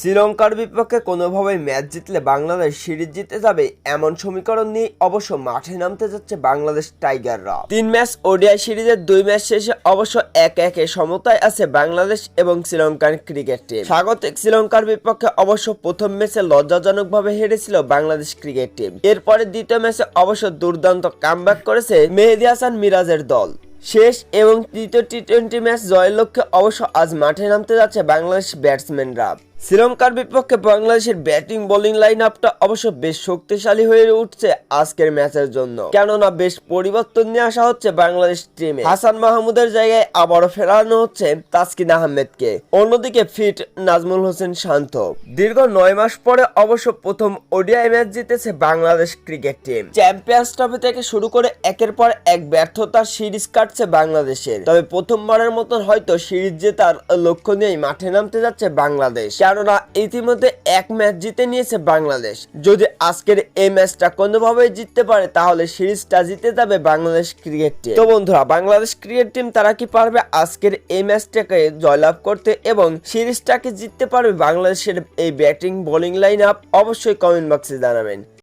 শ্রীলঙ্কার বিপক্ষে কোনোভাবে ম্যাচ জিতলে বাংলাদেশ সিরিজ জিতে যাবে এমন সমীকরণ নিয়ে অবশ্য মাঠে নামতে যাচ্ছে বাংলাদেশ টাইগাররা। তিন ম্যাচ ওডিআই সিরিজের দুই ম্যাচ শেষে অবশ্য এক একে সমতায় আছে বাংলাদেশ এবং শ্রীলঙ্কার ক্রিকেট টিম। স্বাগতিক শ্রীলঙ্কার বিপক্ষে অবশ্য প্রথম ম্যাচে লজ্জাজনকভাবে হেরেছিল বাংলাদেশ ক্রিকেট টিম। এরপরে দ্বিতীয় ম্যাচে অবশ্য দুর্দান্ত কামব্যাক করেছে মেহেদি হাসান মিরাজের দল। শেষ এবং তৃতীয় টি টোয়েন্টি ম্যাচ জয়ের লক্ষ্যে অবশ্য আজ মাঠে নামতে যাচ্ছে বাংলাদেশ ব্যাটসম্যানরা। শ্রীলঙ্কার বিপক্ষে বাংলাদেশের ব্যাটিং বোলিং লাইন আপটা অবশ্য বেশ শক্তিশালী হয়ে উঠছে আজকের ম্যাচের জন্য। কেননা বেশ পরিবর্তন নিয়ে আসা হচ্ছে বাংলাদেশ টিমে হাসান মাহমুদের জায়গায় আবারও ফেরানো হচ্ছে তাসকিন আহমেদকে। অন্যদিকে ফিট নাজমুল হোসেন শান্ত। দীর্ঘ নয় মাস পরে অবশ্য প্রথম ওডিআই ম্যাচ জিতেছে Bangladesh cricket team champions trophy থেকে শুরু করে একের পর এক ব্যর্থতার সিরিজ কাটছে বাংলাদেশের। তবে প্রথমবারের মতন হয়তো সিরিজ জেতার লক্ষ্য নিয়েই মাঠে নামতে যাচ্ছে বাংলাদেশ। কেননা ইতিমধ্যে এক ম্যাচ জিতে নিয়েছে বাংলাদেশ। যদি আজকের এই ম্যাচটা কোনোভাবে জিততে পারে, তাহলে সিরিজটা জিতে যাবে বাংলাদেশ ক্রিকেট টিম। তো বন্ধুরা, বাংলাদেশ ক্রিকেট টিম তারা কি পারবে আজকের এই ম্যাচটাকে জয়লাভ করতে এবং সিরিজটাকে জিততে পারবে বাংলাদেশের এই ব্যাটিং, বোলিং লাইন আপ অবশ্যই কমেন্ট বক্সে জানাবেন।